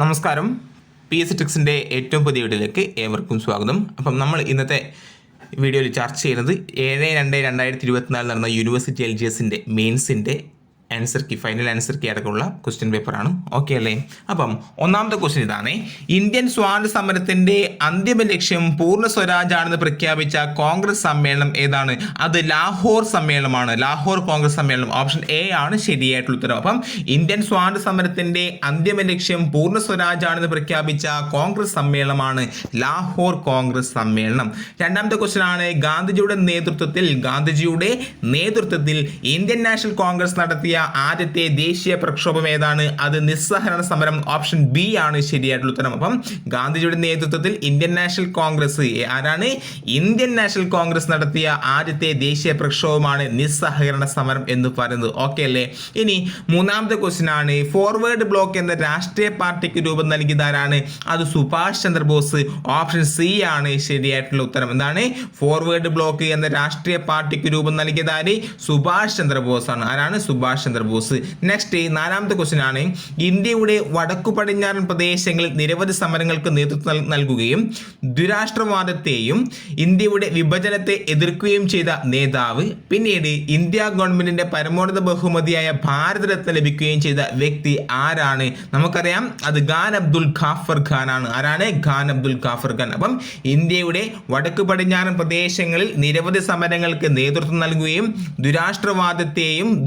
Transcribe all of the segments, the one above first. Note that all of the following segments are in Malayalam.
നമസ്കാരം. പി എസ് ടിക്സിന്റെ ഏറ്റവും പുതിയ വീഡിയോയിലേക്ക് ഏവർക്കും സ്വാഗതം. അപ്പം നമ്മൾ ഇന്നത്തെ വീഡിയോയിൽ ചർച്ച ചെയ്യുന്നത് ഏഴ് രണ്ട് രണ്ടായിരത്തി ഇരുപത്തിനാലിൽ നടന്ന യൂണിവേഴ്സിറ്റി എൽ ജി എസിന്റെ മെയിൻസിന്റെ answer key final answer key അടക്കമുള്ള ക്വസ്റ്റ്യൻ പേപ്പറാണ് ഓക്കെ അല്ലേ? അപ്പം ഒന്നാമത്തെ ക്വസ്റ്റ്യൻ ഇതാണ്. ഇന്ത്യൻ സ്വാതന്ത്ര്യ സമരത്തിന്റെ അന്തിമ ലക്ഷ്യം പൂർണ സ്വരാജാണെന്ന് പ്രഖ്യാപിച്ച കോൺഗ്രസ് സമ്മേളനം ഏതാണ്? അത് ലാഹോർ സമ്മേളനമാണ്. ലാഹോർ കോൺഗ്രസ് സമ്മേളനം. ഓപ്ഷൻ എ ആണ് ശരിയായിട്ടുള്ള ഉത്തരം. അപ്പം ഇന്ത്യൻ സ്വാതന്ത്ര്യ സമരത്തിന്റെ അന്തിമ ലക്ഷ്യം പൂർണ സ്വരാജാണെന്ന് പ്രഖ്യാപിച്ച കോൺഗ്രസ് സമ്മേളനമാണ് ലാഹോർ കോൺഗ്രസ് സമ്മേളനം. രണ്ടാമത്തെ ക്വസ്റ്റ്യൻ ആണ് ഗാന്ധിജിയുടെ നേതൃത്വത്തിൽ ഗാന്ധിജിയുടെ നേതൃത്വത്തിൽ ഇന്ത്യൻ നാഷണൽ കോൺഗ്രസ് നടത്തിയ ആദ്യത്തെ ദേശീയ പ്രക്ഷോഭം ഏതാണ്? അത് നിസ്സഹരണ സമരം ഓപ്ഷൻ ബി ആണ് ശരിയായിട്ടുള്ള ഉത്തരം. അപ്പം ഗാന്ധിജിയുടെ നേതൃത്വത്തിൽ ഇന്ത്യൻ നാഷണൽ കോൺഗ്രസ് ആരാണ്? ഇന്ത്യൻ നാഷണൽ കോൺഗ്രസ് നടത്തിയ ആദ്യത്തെ ദേശീയ പ്രക്ഷോഭമാണ് നിസ്സഹകരണ സമരം എന്ന് പറയുന്നത്. ഓക്കെ അല്ലേ? ഇനി മൂന്നാമത്തെ ക്വസ്റ്റ്യൻ ആണ്. ഫോർവേഡ് ബ്ലോക്ക് എന്ന രാഷ്ട്രീയ പാർട്ടിക്ക് രൂപം നൽകിയത് ആരാണ്? അത് സുഭാഷ് ചന്ദ്രബോസ്. ഓപ്ഷൻ സി ആണ് ശരിയായിട്ടുള്ള ഉത്തരം. എന്താണ്? ഫോർവേഡ് ബ്ലോക്ക് എന്ന രാഷ്ട്രീയ പാർട്ടിക്ക് രൂപം നൽകിയതാര് സുഭാഷ് ചന്ദ്രബോസ് ആണ്. ആരാണ്? സുഭാഷ് ചന്ദ്രബോസ്. നെക്സ്റ്റ് നാലാമത്തെ ക്വസ്റ്റ്യൻ ആണ്. ഇന്ത്യയുടെ വടക്കു പടിഞ്ഞാറൻ പ്രദേശങ്ങളിൽ നിരവധി സമരങ്ങൾക്ക് നേതൃത്വം നൽ- നൽകുകയും ദുരാഷ്ട്രവാദത്തെയും ഇന്ത്യയുടെ വിഭജനത്തെ എതിർക്കുകയും ചെയ്ത നേതാവ് പിന്നീട് ഇന്ത്യ ഗവൺമെന്റിന്റെ പരമോന്നത ബഹുമതിയായ ഭാരതരത്ന ലഭിക്കുകയും ചെയ്ത വ്യക്തി ആരാണ്? നമുക്കറിയാം അത് ഖാൻ അബ്ദുൽ ഖാഫർ ഖാൻ ആണ്. ആരാണ്? ഖാൻ അബ്ദുൽ ഖാഫർ ഖാൻ. അപ്പം ഇന്ത്യയുടെ വടക്കു പടിഞ്ഞാറൻ പ്രദേശങ്ങളിൽ നിരവധി സമരങ്ങൾക്ക് നേതൃത്വം നൽകുകയും ദുരാഷ്ട്രവാദത്തെയും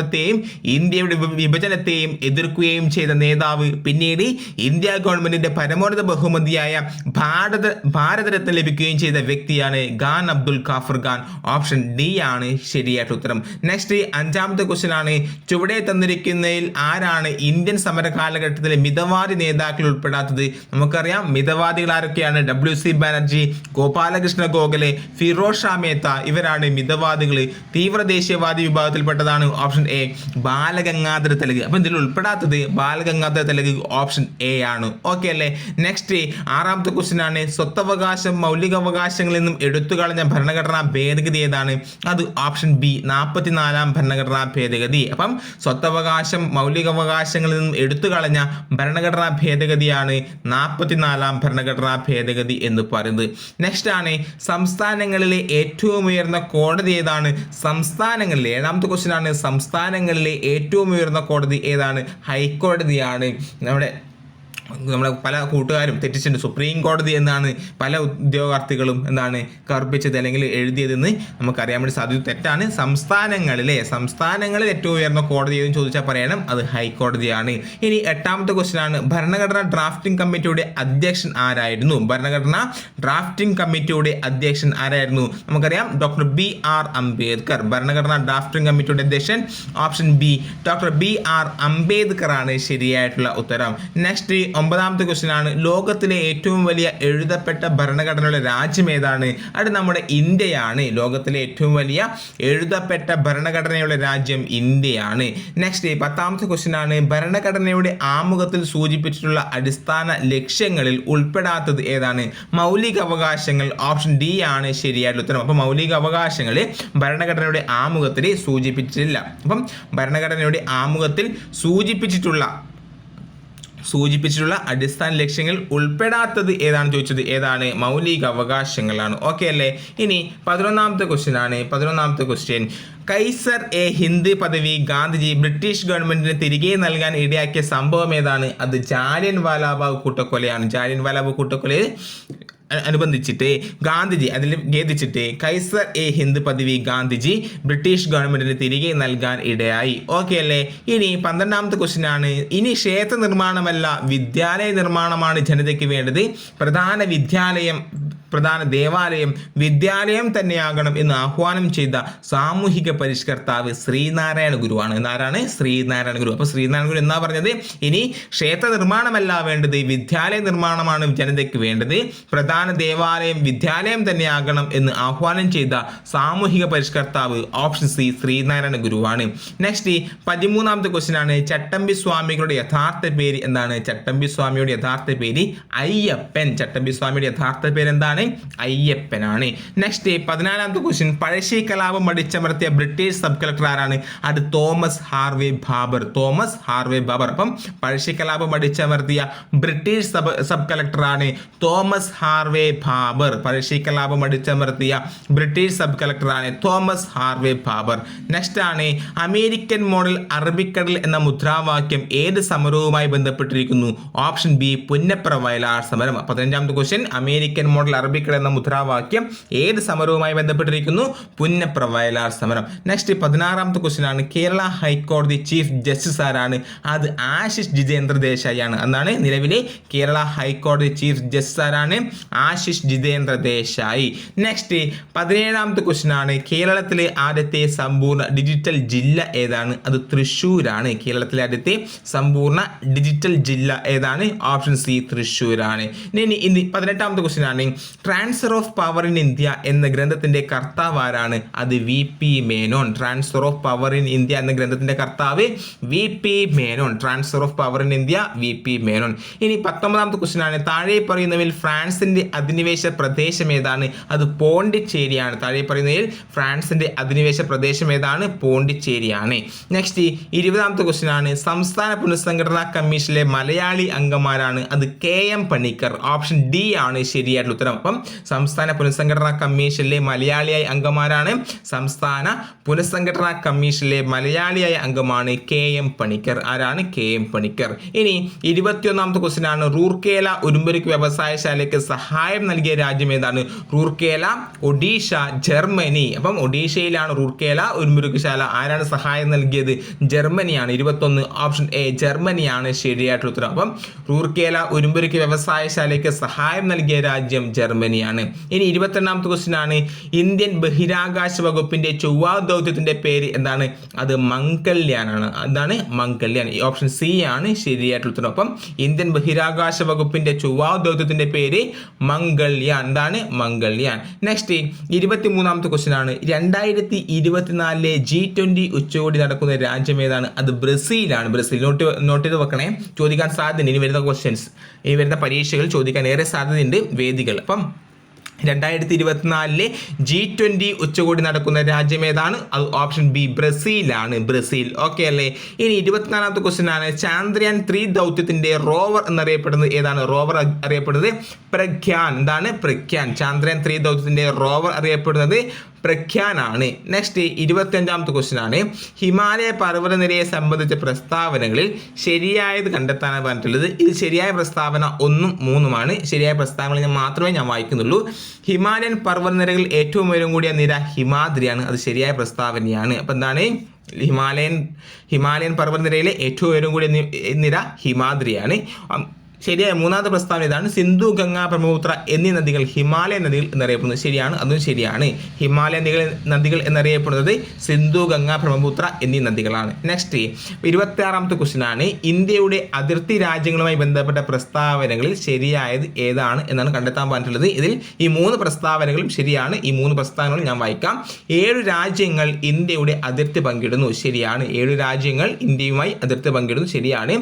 ദുരാഷ്ട്രവാദത്തെയും ഇന്ത്യയുടെ വിഭ- വിഭജനത്തെയും എതിർക്കുകയും ചെയ്ത നേതാവ് പിന്നീട് ഇന്ത്യ ഗവൺമെന്റിന്റെ പരമോന്നത ബഹുമതിയായ ഭാരത ഭാരതരത്ന ലഭിക്കുകയും ചെയ്ത വ്യക്തിയാണ് ഖാൻ അബ്ദുൽ ഖാഫർ ഖാൻ. ഓപ്ഷൻ ഡി ആണ് ശരിയായിട്ട് ഉത്തരം. നെക്സ്റ്റ് അഞ്ചാമത്തെ ക്വസ്റ്റ്യൻ ആണ് ചുവടെ തന്നിരിക്കുന്നതിൽ ആരാണ് ഇന്ത്യൻ സമര കാലഘട്ടത്തിലെ മിതവാദി നേതാക്കൾ ഉൾപ്പെടാത്തത്? നമുക്കറിയാം മിതവാദികൾ ആരൊക്കെയാണ്? ഡബ്ല്യു സി ബാനർജി ഗോപാലകൃഷ്ണ ഗോഖലെ ഫിറോസ് ഷാ മേത്ത ഇവരാണ് മിതവാദികൾ തീവ്ര ദേശീയവാദി വിഭാഗത്തിൽപ്പെട്ടതാണ്. Option A Balagangadhara Tilak. അപ്പോൾ ഇതിൽ ഉൾപ്പെടാത്തത് ബാലഗംഗാധര തിലക് ഓപ്ഷൻ എ ആണ്. ഓക്കെ അല്ലേ? നെക്സ്റ്റ് ആറാമത്തെ ക്വസ്റ്റ്യൻ ആണ്. സ്വത്തവകാശം മൗലികാവകാശങ്ങളിൽ നിന്നും എടുത്തു കളഞ്ഞ ഭരണഘടനാ ഭേദഗതി ഏതാണ്? അത് ഓപ്ഷൻ ബി നാൽപ്പത്തിനാലാം ഭരണഘടനാ ഭേദഗതി. അപ്പം സ്വത്തവകാശം മൗലികാവകാശങ്ങളിൽ നിന്നും എടുത്തു കളഞ്ഞ ഭരണഘടനാ ഭേദഗതിയാണ് നാൽപ്പത്തിനാലാം ഭരണഘടനാ ഭേദഗതി എന്ന് പറയുന്നത്. നെക്സ്റ്റ് ആണ് സംസ്ഥാനങ്ങളിലെ ഏറ്റവും ഉയർന്ന കോടതി ഏതാണ്? സംസ്ഥാനങ്ങളിലെ. ഏഴാമത്തെ ക്വസ്റ്റ്യൻ ആണ് സംസ്ഥാനങ്ങളിലെ ഏറ്റവും ഉയർന്ന കോടതി ഏതാണ്? ഹൈക്കോടതിയാണ്. നമ്മുടെ നമ്മളെ പല കൂട്ടുകാരും തെറ്റിച്ചിട്ടുണ്ട്. സുപ്രീം കോടതി എന്നാണ് പല ഉദ്യോഗാർത്ഥികളും എന്താണ് കർപ്പിച്ചത് അല്ലെങ്കിൽ എഴുതിയതെന്ന് നമുക്കറിയാൻ വേണ്ടി സാധ്യത തെറ്റാണ്. സംസ്ഥാനങ്ങളിലെ സംസ്ഥാനങ്ങളിൽ ഏറ്റവും ഉയർന്ന കോടതി എന്ന് ചോദിച്ചാൽ പറയണം അത് ഹൈക്കോടതിയാണ്. ഇനി എട്ടാമത്തെ ക്വസ്റ്റ്യൻ ആണ്. ഭരണഘടനാ ഡ്രാഫ്റ്റിംഗ് കമ്മിറ്റിയുടെ അധ്യക്ഷൻ ആരായിരുന്നു? ഭരണഘടനാ ഡ്രാഫ്റ്റിംഗ് കമ്മിറ്റിയുടെ അധ്യക്ഷൻ ആരായിരുന്നു? നമുക്കറിയാം ഡോക്ടർ ബി ആർ അംബേദ്കർ. ഭരണഘടനാ ഡ്രാഫ്റ്റിംഗ് കമ്മിറ്റിയുടെ അധ്യക്ഷൻ option B doctor B R Ambedkar ആണ് ശരിയായിട്ടുള്ള ഉത്തരം. നെക്സ്റ്റ് ഒമ്പതാമത്തെ ക്വസ്റ്റ്യൻ ആണ്. ലോകത്തിലെ ഏറ്റവും വലിയ എഴുതപ്പെട്ട ഭരണഘടനയുള്ള രാജ്യം ഏതാണ്? അത് നമ്മുടെ ഇന്ത്യയാണ്. ലോകത്തിലെ ഏറ്റവും വലിയ എഴുതപ്പെട്ട ഭരണഘടനയുള്ള രാജ്യം ഇന്ത്യയാണ്. നെക്സ്റ്റ് പത്താമത്തെ ക്വസ്റ്റ്യൻ ആണ്. ഭരണഘടനയുടെ ആമുഖത്തിൽ സൂചിപ്പിച്ചിട്ടുള്ള അടിസ്ഥാന ലക്ഷ്യങ്ങളിൽ ഉൾപ്പെടാത്തത് ഏതാണ്? മൗലിക അവകാശങ്ങൾ ഓപ്ഷൻ ഡി ആണ് ശരിയായിട്ടുള്ള ഉത്തരം. അപ്പം മൗലിക അവകാശങ്ങൾ ഭരണഘടനയുടെ ആമുഖത്തിൽ സൂചിപ്പിച്ചിട്ടില്ല. അപ്പം ഭരണഘടനയുടെ ആമുഖത്തിൽ സൂചിപ്പിച്ചിട്ടുള്ള സൂചിപ്പിച്ചിട്ടുള്ള അടിസ്ഥാന ലക്ഷ്യങ്ങൾ ഉൾപ്പെടാത്തത് ഏതാണ് ചോദിച്ചത്? ഏതാണ് മൗലിക അവകാശങ്ങളാണ്. ഓക്കെ അല്ലേ? ഇനി പതിനൊന്നാമത്തെ ക്വസ്റ്റ്യൻ ആണ്. പതിനൊന്നാമത്തെ ക്വസ്റ്റ്യൻ കൈസർ എ ഹിന്ദ് പദവി ഗാന്ധിജി ബ്രിട്ടീഷ് ഗവൺമെന്റിന് തിരികെ നൽകാൻ ഇടയാക്കിയ സംഭവം ഏതാണ്? അത് ജാലിയൻ വാലാബാഗ് കൂട്ടക്കൊലയാണ്. ജാലിയൻ വാലാബാഗ് കൂട്ടക്കൊലയിൽ അനുബന്ധിച്ചിട്ട് ഗാന്ധിജി അതിൽ ഖേദിച്ചിട്ട് കൈസർ എ ഹിന്ദ് പദവി ഗാന്ധിജി ബ്രിട്ടീഷ് ഗവൺമെന്റിന് തിരികെ നൽകാൻ ഇടയായി. ഓക്കെ അല്ലേ? ഇനി പന്ത്രണ്ടാമത്തെ ക്വസ്റ്റ്യൻ ആണ്. ഇനി ക്ഷേത്ര നിർമ്മാണമല്ല വിദ്യാലയ നിർമ്മാണമാണ് ജനതയ്ക്ക് വേണ്ടത്. പ്രധാന വിദ്യാലയം പ്രധാന ദേവാലയം വിദ്യാലയം തന്നെയാകണം എന്ന് ആഹ്വാനം ചെയ്ത സാമൂഹിക പരിഷ്കർത്താവ് ശ്രീനാരായണ ഗുരുവാണ്. എന്നാരാണ്? ശ്രീനാരായണ ഗുരു. അപ്പോൾ ശ്രീനാരായണ ഗുരു എന്നാ പറഞ്ഞത്? ഇനി ക്ഷേത്ര നിർമ്മാണമല്ല വേണ്ടത് വിദ്യാലയ നിർമ്മാണമാണ് ജനതയ്ക്ക് വേണ്ടത്. പ്രധാന ദേവാലയം വിദ്യാലയം തന്നെയാകണം എന്ന് ആഹ്വാനം ചെയ്ത സാമൂഹിക പരിഷ്കർത്താവ് ഓപ്ഷൻ സി ശ്രീനാരായണ ഗുരുവാണ്. നെക്സ്റ്റ് പതിമൂന്നാമത്തെ ക്വസ്റ്റ്യൻ ആണ്. ചട്ടമ്പി സ്വാമികളുടെ യഥാർത്ഥ പേര് എന്താണ്? ചട്ടമ്പി സ്വാമിയുടെ യഥാർത്ഥ പേര് അയ്യപ്പൻ. ചട്ടമ്പി സ്വാമിയുടെ യഥാർത്ഥ പേര് എന്താണ്? ആരാണ് അയ്യപ്പനാണ്. നെക്സ്റ്റ് പതിനാലാമത്തെ ക്വസ്റ്റ്യൻ പഴശ്ശി കലാപം അടിച്ചമർത്തിയ ബ്രിട്ടീഷ് സബ് കളക്ടർ ആരാണ്? അത് Thomas Harvey Baber. Thomas Harvey Baber. അപ്പം പഴശ്ശി കലാപം അടിച്ചമർത്തിയ ബ്രിട്ടീഷ് സബ് സബ് കളക്ടറാണ് തോമസ് ഹാർവേ ബാബർ. പഴശ്ശി കലാപം അടിച്ചമർത്തിയ ബ്രിട്ടീഷ് സബ് കളക്ടറാണ് തോമസ് ഹാർവേ ബാബർ. നെക്സ്റ്റ് ആണ് അമേരിക്കൻ മോഡൽ അറബിക്കടൽ എന്ന മുദ്രാവാക്യം ഏത് സമരവുമായി ബന്ധപ്പെട്ടിരിക്കുന്നു? ഓപ്ഷൻ ബി പുന്നപ്ര വയലാർ സമരം. പതിനഞ്ചാമത്തെ ക്വസ്റ്റ്യൻ അമേരിക്കൻ മോഡൽ അറബിക്കടൽ എന്ന മുദ്രാവാക്യം ഏത് സമരവുമായി ബന്ധപ്പെട്ടിരിക്കുന്നു? പുന്നപ്ര വയലാർ സമരം. നെക്സ്റ്റ് പതിനാറാമത്തെ ക്വസ്റ്റ്യൻ ആണ്. കേരള ഹൈക്കോടതി ചീഫ് ജസ്റ്റിസ് ആരാണ്? അത് ആശിഷ് ജിതേന്ദ്ര ദേശായി ആണ് എന്നാണ് നിലവിലെ കേരള ഹൈക്കോടതി ചീഫ് ജസ്റ്റിസ് ആരാണ്? ആശിഷ് ജിതേന്ദ്ര ദേശായി. നെക്സ്റ്റ് പതിനേഴാമത്തെ ക്വസ്റ്റ്യൻ ആണ്. കേരളത്തിലെ ആദ്യത്തെ സമ്പൂർണ ഡിജിറ്റൽ ജില്ല ഏതാണ്? അത് തൃശ്ശൂരാണ്. കേരളത്തിലെ ആദ്യത്തെ സമ്പൂർണ ഡിജിറ്റൽ ജില്ല ഏതാണ്? ഓപ്ഷൻ സി തൃശ്ശൂരാണ്. ഇനി ഇനി പതിനെട്ടാമത്തെ ക്വസ്റ്റ്യൻ ആണ്. Transfer of power in India എന്ന ഗ്രന്ഥത്തിന്റെ കർത്താവ് ആരാണ്? അത് V P Menon. Transfer of power in India എന്ന ഗ്രന്ഥത്തിന്റെ കർത്താവ് V P Menon. Transfer of power in India V P Menon. ഇനി പത്തൊമ്പതാമത്തെ ക്വസ്റ്റ്യൻ ആണ്. താഴെ പറയുന്നവയിൽ ഫ്രാൻസിന്റെ അധിനിവേശ പ്രദേശം ഏതാണ്? അത് പോണ്ടിച്ചേരിയാണ്. താഴെ പറയുന്നതിൽ ഫ്രാൻസിന്റെ അധിനിവേശ പ്രദേശം ഏതാണ്? പോണ്ടിച്ചേരിയാണ്. നെക്സ്റ്റ് ഇരുപതാമത്തെ ക്വസ്റ്റ്യൻ ആണ്. സംസ്ഥാന പുനഃസംഘടനാ കമ്മീഷനിലെ മലയാളി അംഗമാരാണ്? അത് K M Panikkar. Option D ആണ് ശരിയായിട്ടുള്ള ഉത്തരം. അപ്പം സംസ്ഥാന പുനഃസംഘടനാ കമ്മീഷനിലെ മലയാളിയായ അംഗമാരാണ്. സംസ്ഥാന പുനഃസംഘടനാ കമ്മീഷനിലെ മലയാളിയായ അംഗമാണ് കെ എം പണിക്കർ. ആരാണ്? K M Panikkar. ഇനി ഇരുപത്തിയൊന്നാമത്തെ ക്വസ്റ്റ്യൻ ആണ്. റൂർക്കേല ഉരുമ്പുരുക്ക് വ്യവസായശാലയ്ക്ക് സഹായം നൽകിയ രാജ്യം ഏതാണ്? റൂർക്കേല ഒഡീഷ ജർമ്മനി. അപ്പം ഒഡീഷയിലാണ് റൂർക്കേല ഉരുമ്പുരുക്ക് ശാല. ആരാണ് സഹായം നൽകിയത്? ജർമ്മനിയാണ്. ഇരുപത്തൊന്ന് ഓപ്ഷൻ എ ജർമ്മനിയാണ് ശരിയായിട്ടുള്ള ഉത്തരം. അപ്പം റൂർക്കേല ഉരുമ്പുരുക്ക് വ്യവസായശാലയ്ക്ക് സഹായം നൽകിയ രാജ്യം ജർമ്മനിയാണ് ഇനി ഇരുപത്തെണ്ണാമത്തെ ക്വസ്റ്റ്യൻ ആണ്. ഇന്ത്യൻ ബഹിരാകാശ വകുപ്പിന്റെ ചൊവ്വാ ദൗത്യത്തിന്റെ പേര് എന്താണ്? അത് മംഗല്യാനാണ് അതാണ് മംഗല്യാൻ ഈ ഓപ്ഷൻ സി ആണ് ശരിയായിട്ടുള്ള ഉത്തരം. അപ്പം ഇന്ത്യൻ ബഹിരാകാശ വകുപ്പിന്റെ ചൊവ്വാ ദൗത്യത്തിന്റെ പേര് മംഗൾയാൻ. എന്താണ്? മംഗൾയാൻ. നെക്സ്റ്റ് ഇരുപത്തി മൂന്നാമത്തെ ക്വസ്റ്റ്യൻ ആണ്. രണ്ടായിരത്തി ഇരുപത്തിനാലിലെ ജി ട്വന്റി ഉച്ചകോടി നടക്കുന്ന രാജ്യം ഏതാണ്? അത് ബ്രസീലാണ്. ബ്രസീൽ നോട്ട് നോട്ട് ചെയ്ത് വെക്കണേ. ചോദിക്കാൻ സാധ്യത ഇനി വരുന്ന ക്വസ്റ്റ്യൻസ് ഇനി വരുന്ന പരീക്ഷകൾ ചോദിക്കാൻ ഏറെ സാധ്യതയുണ്ട് വേദികൾ. അപ്പം രണ്ടായിരത്തി ഇരുപത്തിനാലിലെ ജി ട്വന്റി ഉച്ചകോടി നടക്കുന്ന രാജ്യം ഏതാണ്? അത് ഓപ്ഷൻ ബി ബ്രസീലാണ്. ബ്രസീൽ. ഓക്കെ അല്ലേ? ഇനി ഇരുപത്തിനാലാമത്തെ ക്വസ്റ്റ്യൻ ആണ്. ചാന്ദ്രയാൻ ത്രീ ദൗത്യത്തിന്റെ റോവർ എന്നറിയപ്പെടുന്നത് ഏതാണ്? റോവർ അറിയപ്പെടുന്നത് പ്രഖ്യാൻ. എന്താണ്? പ്രഖ്യാൻ. ചാന്ദ്രയാൻ ത്രീ ദൗത്യത്തിന്റെ റോവർ അറിയപ്പെടുന്നത് പ്രഖ്യാനാണ്. നെക്സ്റ്റ് ഇരുപത്തിയഞ്ചാമത്തെ ക്വസ്റ്റ്യൻ ആണ്. ഹിമാലയ പർവതനിരയെ സംബന്ധിച്ച പ്രസ്താവനകളിൽ ശരിയായത് കണ്ടെത്താനാണ് പറഞ്ഞിട്ടുള്ളത്. ഇത് ശരിയായ പ്രസ്താവന ഒന്നും മൂന്നുമാണ്. ശരിയായ പ്രസ്താവന ഞാൻ മാത്രമേ ഞാൻ വായിക്കുന്നുള്ളൂ. ഹിമാലയൻ പർവതനിരകളിൽ ഏറ്റവും ഉയരം കൂടിയ നിര ഹിമാദ്രിയാണ്. അത് ശരിയായ പ്രസ്താവനയാണ്. അപ്പം എന്താണ്? ഹിമാലയൻ ഹിമാലയൻ പർവതനിരയിലെ ഏറ്റവും ഉയരം കൂടിയ നിര ഹിമാദ്രിയാണ്. ശരിയായ മൂന്നാമത്തെ പ്രസ്താവന ഇതാണ്. സിന്ധു ഗംഗ ബ്രഹ്മപുത്ര എന്നീ നദികൾ ഹിമാലയ നദികൾ എന്നറിയപ്പെടുന്നത് ശരിയാണ് അതും ശരിയാണ്. ഹിമാലയ നദികൾ നദികൾ എന്നറിയപ്പെടുന്നത് സിന്ധു ഗംഗ ബ്രഹ്മപുത്ര എന്നീ നദികളാണ്. നെക്സ്റ്റ് ഇരുപത്തി ആറാമത്തെ ക്വസ്റ്റ്യൻ ആണ്. ഇന്ത്യയുടെ അതിർത്തി രാജ്യങ്ങളുമായി ബന്ധപ്പെട്ട പ്രസ്താവനകളിൽ ശരിയായത് ഏതാണ് എന്നാണ് കണ്ടെത്താൻ പറഞ്ഞിട്ടുള്ളത്. ഇതിൽ ഈ മൂന്ന് പ്രസ്താവനകളും ശരിയാണ്. ഈ മൂന്ന് പ്രസ്താവനകളും ഞാൻ വായിക്കാം. ഏഴ് രാജ്യങ്ങൾ ഇന്ത്യയുടെ അതിർത്തി പങ്കിടുന്നു. ശരിയാണ്. ഏഴ് രാജ്യങ്ങൾ ഇന്ത്യയുമായി അതിർത്തി പങ്കിടുന്നു. ശരിയാണ്.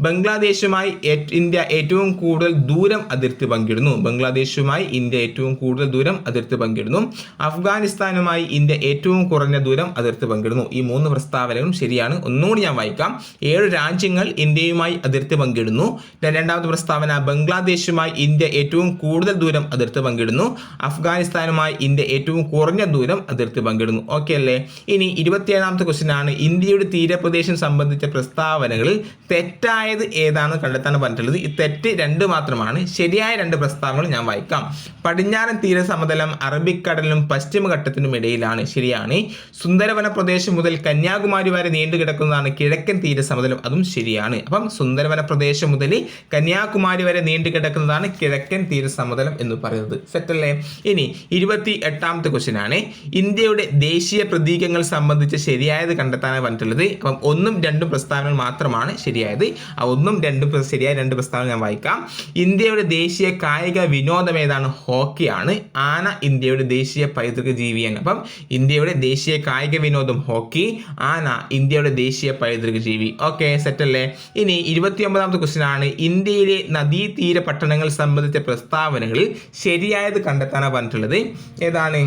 ബംഗ്ലാദേശുമായി ഇന്ത്യ ഏറ്റവും കൂടുതൽ ദൂരം അതിർത്തി പങ്കിടുന്നു. ബംഗ്ലാദേശുമായി ഇന്ത്യ ഏറ്റവും കൂടുതൽ ദൂരം അതിർത്തി പങ്കിടുന്നു. അഫ്ഗാനിസ്ഥാനുമായി ഇന്ത്യ ഏറ്റവും കുറഞ്ഞ ദൂരം അതിർത്തി പങ്കിടുന്നു. ഈ മൂന്ന് പ്രസ്താവനകളും ശരിയാണ്. ഒന്നുകൂടി ഞാൻ വായിക്കാം. ഏഴ് രാജ്യങ്ങൾ ഇന്ത്യയുമായി അതിർത്തി പങ്കിടുന്നു. രണ്ടാമത്തെ പ്രസ്താവന ബംഗ്ലാദേശുമായി ഇന്ത്യ ഏറ്റവും കൂടുതൽ ദൂരം അതിർത്തി പങ്കിടുന്നു. അഫ്ഗാനിസ്ഥാനുമായി ഇന്ത്യ ഏറ്റവും കുറഞ്ഞ ദൂരം അതിർത്തി പങ്കിടുന്നു. ഓക്കെ അല്ലേ? ഇനി ഇരുപത്തിയേഴാമത്തെ ക്വസ്റ്റ്യൻ ആണ് ഇന്ത്യയുടെ തീരപ്രദേശം സംബന്ധിച്ച പ്രസ്താവനകളിൽ തെറ്റായത് ഏതാണ് കണ്ടെത്താൻ പറഞ്ഞിട്ടുള്ളത് തെറ്റ് രണ്ട് മാത്രമാണ്. ശരിയായ രണ്ട് പ്രസ്താവനകൾ ഞാൻ വായിക്കാം. പടിഞ്ഞാറൻ തീരസമതലം അറബിക്കടലിനും പശ്ചിമഘട്ടത്തിനും ഇടയിലാണ്. ശരിയാണ്. സുന്ദരവന പ്രദേശം മുതൽ കന്യാകുമാരി വരെ നീണ്ടു കിടക്കുന്നതാണ് കിഴക്കൻ തീരസമതലം. അതും ശരിയാണ്. അപ്പം സുന്ദരവന പ്രദേശം മുതൽ കന്യാകുമാരി വരെ നീണ്ടു കിടക്കുന്നതാണ് കിഴക്കൻ തീരസമതലം എന്ന് പറയുന്നത്. സെറ്റല്ലേ? ഇനി ഇരുപത്തി എട്ടാമത്തെ ക്വസ്റ്റ്യൻ ആണ്. ഇന്ത്യയുടെ ദേശീയ പ്രതീകങ്ങൾ സംബന്ധിച്ച് ശരിയായത് കണ്ടെത്താനാണ് പറഞ്ഞിട്ടുള്ളത്. അപ്പം ഒന്നും രണ്ടും പ്രസ്താവനകൾ മാത്രമാണ് ശരിയായത്. ആ ഒന്നും രണ്ടും ശരിയായ രണ്ട് പ്രസ്താവന പ്രസ്താവന ഞാൻ വായിക്കാം. ഇന്ത്യയുടെ ദേശീയ കായിക വിനോദം ഏതാണ്? ഹോക്കിയാണ് ആന ഇന്ത്യയുടെ ദേശീയ പൈതൃക ജീവിയാണ് അപ്പം ഇന്ത്യയുടെ ദേശീയ കായിക വിനോദം ഹോക്കി ആന ഇന്ത്യയുടെ ദേശീയ പൈതൃക ജീവി. ഓക്കെ സെറ്റ് അല്ലേ ഇനി ഇരുപത്തി ഒമ്പതാമത്തെ ക്വസ്റ്റ്യൻ ആണ്. ഇന്ത്യയിലെ നദീതീര പട്ടണങ്ങൾ സംബന്ധിച്ച പ്രസ്താവനകളിൽ ശരിയായത് കണ്ടെത്താനാണ് പറഞ്ഞിട്ടുള്ളത്. ഏതാണ്?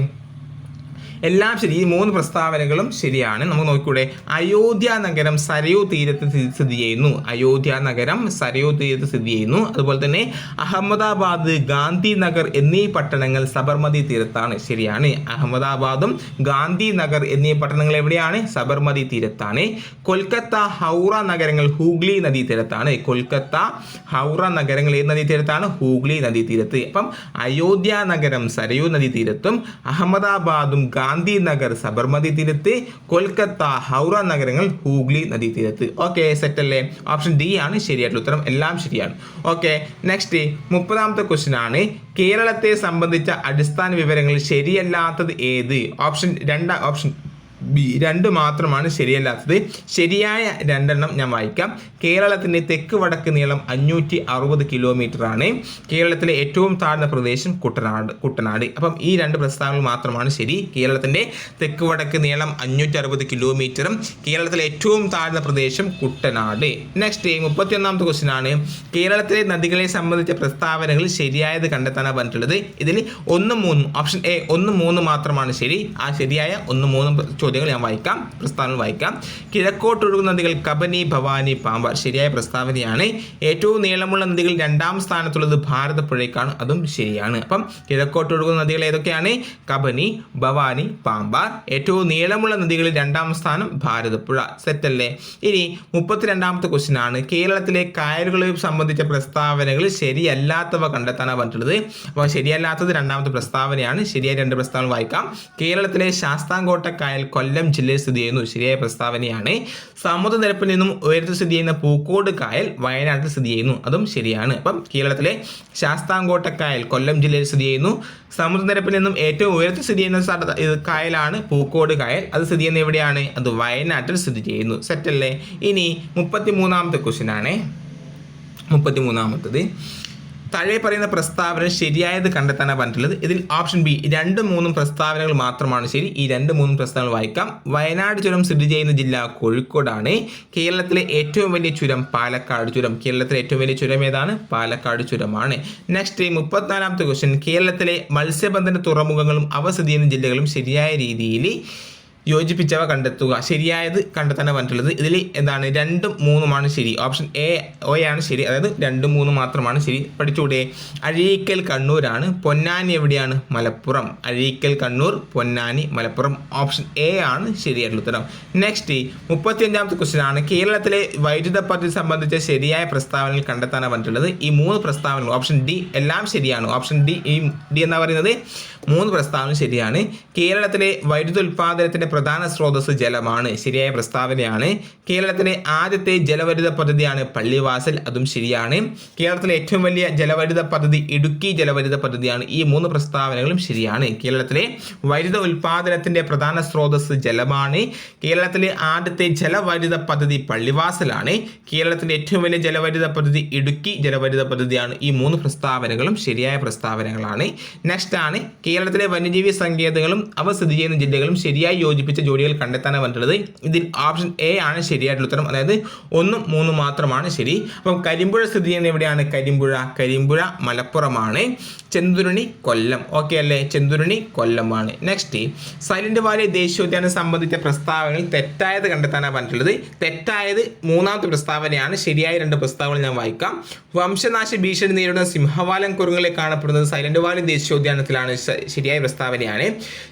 എല്ലാം ശരി ഈ മൂന്ന് പ്രസ്താവനകളും ശരിയാണ്. നമുക്ക് നോക്കിക്കൂടെ. അയോധ്യ നഗരം സരയൂ തീരത്ത് സ്ഥിതി ചെയ്യുന്നു. അയോധ്യ നഗരം സരയൂ തീരത്ത് സ്ഥിതി ചെയ്യുന്നു. അതുപോലെ തന്നെ അഹമ്മദാബാദ് ഗാന്ധി നഗർ എന്നീ പട്ടണങ്ങൾ സബർമതി തീരത്താണ്. ശരിയാണ്. അഹമ്മദാബാദും ഗാന്ധി നഗർ എന്നീ പട്ടണങ്ങൾ എവിടെയാണ്? സബർമതി തീരത്താണ്. കൊൽക്കത്ത ഹൗറ നഗരങ്ങൾ ഹൂഗ്ലി നദീ തീരത്താണ്. കൊൽക്കത്ത ഹൗറ നഗരങ്ങൾ ഏത് നദീ തീരത്താണ്? ഹൂഗ്ലി നദീ തീരത്ത്. അപ്പം അയോധ്യ നഗരം സരയൂ നദീ തീരത്തും അഹമ്മദാബാദും നഗർ സബർമതി തീരത്ത് കൊൽക്കത്ത ഹൗറ നഗരങ്ങൾ ഹൂഗ്ലി നദീ തീരത്ത്. ഓക്കെ സെറ്റ് അല്ലേ? ഓപ്ഷൻ ഡി ആണ് ശരിയായിട്ടുള്ള ഉത്തരം. എല്ലാം ശരിയാണ്. ഓക്കെ നെക്സ്റ്റ് മുപ്പതാമത്തെ ക്വസ്റ്റ്യൻ ആണ്. കേരളത്തെ സംബന്ധിച്ച അടിസ്ഥാന വിവരങ്ങൾ ശരിയല്ലാത്തത് ഏത്? ഓപ്ഷൻ രണ്ടാം ഓപ്ഷൻ ബി രണ്ട് മാത്രമാണ് ശരിയല്ലാത്തത്. ശരിയായ രണ്ടെണ്ണം ഞാൻ വായിക്കാം. കേരളത്തിന്റെ തെക്ക് വടക്ക് നീളം അഞ്ഞൂറ്റി അറുപത് ആണ്. കേരളത്തിലെ ഏറ്റവും താഴ്ന്ന പ്രദേശം കുട്ടനാട് കുട്ടനാട്. അപ്പം ഈ രണ്ട് പ്രസ്താവനകൾ മാത്രമാണ് ശരി. കേരളത്തിന്റെ തെക്ക് വടക്ക് നീളം അഞ്ഞൂറ്റി അറുപത് കിലോമീറ്ററും കേരളത്തിലെ ഏറ്റവും താഴ്ന്ന പ്രദേശം കുട്ടനാട്. നെക്സ്റ്റ് മുപ്പത്തി ഒന്നാമത്തെ ക്വസ്റ്റ്യൻ ആണ്. കേരളത്തിലെ നദികളെ സംബന്ധിച്ച പ്രസ്താവനകൾ ശരിയായത് കണ്ടെത്താനാണ് പറഞ്ഞിട്ടുള്ളത്. ഇതിൽ ഒന്ന് മൂന്ന് ഓപ്ഷൻ എ ഒന്ന് മൂന്ന് മാത്രമാണ് ശരി. ആ ശരിയായ ഒന്ന് മൂന്ന് ചോദ്യങ്ങൾ ഞാൻ വായിക്കാം പ്രസ്താവന വായിക്കാം. കിഴക്കോട്ടൊഴുകുന്ന നദികൾ കബനി ഭവാനി പാമ്പാർ ശരിയായ പ്രസ്താവനയാണ്. ഏറ്റവും നീളമുള്ള നദികൾ രണ്ടാം സ്ഥാനത്തുള്ളത് ഭാരതപ്പുഴയ്ക്കാണ്. അതും ശരിയാണ്. അപ്പം കിഴക്കോട്ടൊഴുകുന്ന നദികൾ ഏതൊക്കെയാണ്? കബനി ഭവാനി പാമ്പാർ ഏറ്റവും നീളമുള്ള നദികളിൽ രണ്ടാം സ്ഥാനം ഭാരതപ്പുഴ. സെറ്റല്ലേ ഇനി മുപ്പത്തിരണ്ടാമത്തെ ക്വസ്റ്റ്യൻ ആണ്. കേരളത്തിലെ കായലുകളെ സംബന്ധിച്ച പ്രസ്താവനകൾ ശരിയല്ലാത്തവ കണ്ടെത്താനാണ് പറഞ്ഞിട്ടുള്ളത്. അപ്പോൾ ശരിയല്ലാത്തത് രണ്ടാമത്തെ പ്രസ്താവനയാണ്. ശരിയായ രണ്ട് പ്രസ്താവന വായിക്കാം. കേരളത്തിലെ ശാസ്താംകോട്ട കായൽ ജില്ലയിൽ സ്ഥിതി ചെയ്യുന്നു ശരിയായ പ്രസ്താവനയാണ്. സമുദ്രനിരപ്പിൽ നിന്നും ഉയരത്തിൽ സ്ഥിതി ചെയ്യുന്ന പൂക്കോട് കായൽ വയനാട്ടിൽ സ്ഥിതി ചെയ്യുന്നു. അതും ശരിയാണ്. അപ്പം കേരളത്തിലെ ശാസ്താംകോട്ട കായൽ കൊല്ലം ജില്ലയിൽ സ്ഥിതി ചെയ്യുന്നു. സമുദ്രനിരപ്പിൽ നിന്നും ഏറ്റവും ഉയരത്തിൽ സ്ഥിതി ചെയ്യുന്ന കായലാണ് പൂക്കോട് കായൽ. അത് സ്ഥിതി ചെയ്യുന്ന എവിടെയാണ്? അത് വയനാട്ടിൽ സ്ഥിതി ചെയ്യുന്നു. സെറ്റല്ലേ? ഇനി മുപ്പത്തി മൂന്നാമത്തെ ക്വസ്റ്റ്യൻ ആണ്. മുപ്പത്തി മൂന്നാമത്തത് താഴെ പറയുന്ന പ്രസ്താവന ശരിയായത് കണ്ടെത്താനാണ് പറഞ്ഞിട്ടുള്ളത്. ഇതിൽ ഓപ്ഷൻ ബി രണ്ട് മൂന്നും പ്രസ്താവനകൾ മാത്രമാണ്. ശരി ഈ രണ്ട് മൂന്നും പ്രസ്താവനകൾ വായിക്കാം. വയനാട് ചുരം സ്ഥിതി ചെയ്യുന്ന ജില്ല കോഴിക്കോടാണ്. കേരളത്തിലെ ഏറ്റവും വലിയ ചുരം പാലക്കാട് ചുരം. കേരളത്തിലെ ഏറ്റവും വലിയ ചുരം ഏതാണ്? പാലക്കാട് ചുരമാണ്. നെക്സ്റ്റ് മുപ്പത്തിനാലാമത്തെ ക്വസ്റ്റ്യൻ കേരളത്തിലെ മത്സ്യബന്ധന തുറമുഖങ്ങളും അവ സ്ഥിതി ചെയ്യുന്ന ജില്ലകളും ശരിയായ രീതിയിൽ യോജിപ്പിച്ചവ കണ്ടെത്തുക. ശരിയായത് കണ്ടെത്താനാണ് പറഞ്ഞിട്ടുള്ളത്. ഇതിൽ എന്താണ്? രണ്ടും മൂന്നുമാണ് ശരി. ഓപ്ഷൻ എ ഒ ആണ് ശരി. അതായത് രണ്ടും മൂന്നും മാത്രമാണ് ശരി. പഠിച്ചുകൂടെ അഴീക്കൽ കണ്ണൂരാണ് പൊന്നാനി എവിടെയാണ്? മലപ്പുറം. അഴീക്കൽ കണ്ണൂർ പൊന്നാനി മലപ്പുറം. ഓപ്ഷൻ എ ആണ് ശരിയായിട്ടുള്ള ഉത്തരം. നെക്സ്റ്റ് മുപ്പത്തിയഞ്ചാമത്തെ ക്വസ്റ്റ്യൻ ആണ്. കേരളത്തിലെ വൈദ്യുത പദ്ധതി സംബന്ധിച്ച ശരിയായ പ്രസ്താവനകൾ കണ്ടെത്താനാണ് പറഞ്ഞിട്ടുള്ളത്. ഈ മൂന്ന് പ്രസ്താവനകൾ ഓപ്ഷൻ ഡി എല്ലാം ശരിയാണ്. ഓപ്ഷൻ ഡി ഈ ഡി എന്ന് പറയുന്നത്? മൂന്ന് പ്രസ്താവന ശരിയാണ്. കേരളത്തിലെ വൈദ്യുത ഉൽപാദനത്തിന്റെ പ്രധാന സ്രോതസ് ജലമാണ്. ശരിയായ പ്രസ്താവനയാണ്. കേരളത്തിലെ ആദ്യത്തെ ജലവൈദ്യുത പദ്ധതിയാണ് പള്ളിവാസൽ. അതും ശരിയാണ്. കേരളത്തിലെ ഏറ്റവും വലിയ ജലവൈദ്യുത പദ്ധതി ഇടുക്കി ജലവൈദ്യുത പദ്ധതിയാണ്. ഈ മൂന്ന് പ്രസ്താവനകളും ശരിയാണ്. കേരളത്തിലെ വൈദ്യുത ഉൽപാദനത്തിന്റെ പ്രധാന സ്രോതസ് ജലമാണ്. കേരളത്തിലെ ആദ്യത്തെ ജലവൈദ്യുത പദ്ധതി പള്ളിവാസലാണ്. കേരളത്തിലെ ഏറ്റവും വലിയ ജലവൈദ്യുത പദ്ധതി ഇടുക്കി ജലവൈദ്യുത പദ്ധതിയാണ്. ഈ മൂന്ന് പ്രസ്താവനകളും ശരിയായ പ്രസ്താവനകളാണ്. നെക്സ്റ്റ് ആണ് കേരളത്തിലെ വന്യജീവി സങ്കേതങ്ങളും അവ സ്ഥിതി ചെയ്യുന്ന ജില്ലകളും ശരിയായി യോജിപ്പിച്ച ജോഡികൾ കണ്ടെത്താനാണ് പറഞ്ഞിട്ടുള്ളത്. ഇതിൽ ഓപ്ഷൻ എ ആണ് ശരിയായിട്ടുള്ള ഉത്തരം. അതായത് ഒന്നും മൂന്നും മാത്രമാണ് ശരി. അപ്പം കരിമ്പുഴ സ്ഥിതി ചെയ്യുന്ന എവിടെയാണ്? കരിമ്പുഴ കരിമ്പുഴ മലപ്പുറമാണ്. ചെന്തുരുണി കൊല്ലം. ഓക്കെ അല്ലേ? ചെന്തുരുണി കൊല്ലമാണ്. നെക്സ്റ്റ് സൈലന്റ് വാലി ദേശീയോദ്യാനം സംബന്ധിച്ച പ്രസ്താവനകൾ തെറ്റായത് കണ്ടെത്താനാണ് പറഞ്ഞിട്ടുള്ളത്. തെറ്റായത് മൂന്നാമത്തെ പ്രസ്താവനയാണ്. ശരിയായ രണ്ട് പ്രസ്താവനകൾ ഞാൻ വായിക്കാം. വംശനാശ ഭീഷണി നേരിടുന്ന സിംഹവാലം കുരങ്ങളെ കാണപ്പെടുന്നത് സൈലന്റ് വാലി ദേശീയോദ്യാനത്തിലാണ്. ശരിയായ പ്രസ്താവനയാണ്.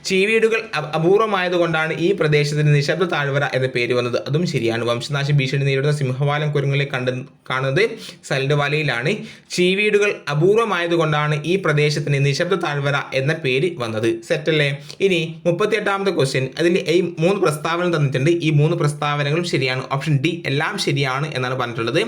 ചീവീടുകൾ അപൂർവമായതുകൊണ്ടാണ് ഈ പ്രദേശത്തിന് നിശബ്ദ താഴ്വര എന്ന പേര് വന്നത്. അതും ശരിയാണ്. വംശനാശ ഭീഷണി നേരിടുന്ന സിംഹവാലം കുരങ്ങുകളെ കണ്ട് കാണുന്നത് സൈലന്റ് വാലിയിലാണ് ചീവീടുകൾ അപൂർവമായതുകൊണ്ടാണ് ഈ പ്രദേശത്തിന് നിശബ്ദ താഴ്വര എന്ന പേര് വന്നത്. സെറ്റല്ലേ? ഇനി മുപ്പത്തി എട്ടാമത്തെ ക്വസ്റ്റ്യൻ അതിൽ ഈ മൂന്ന് പ്രസ്താവന തന്നിട്ടുണ്ട്. ഈ മൂന്ന് പ്രസ്താവനകളും ശരിയാണ്. ഓപ്ഷൻ ഡി എല്ലാം ശരിയാണ് എന്നാണ് പറഞ്ഞിട്ടുള്ളത്.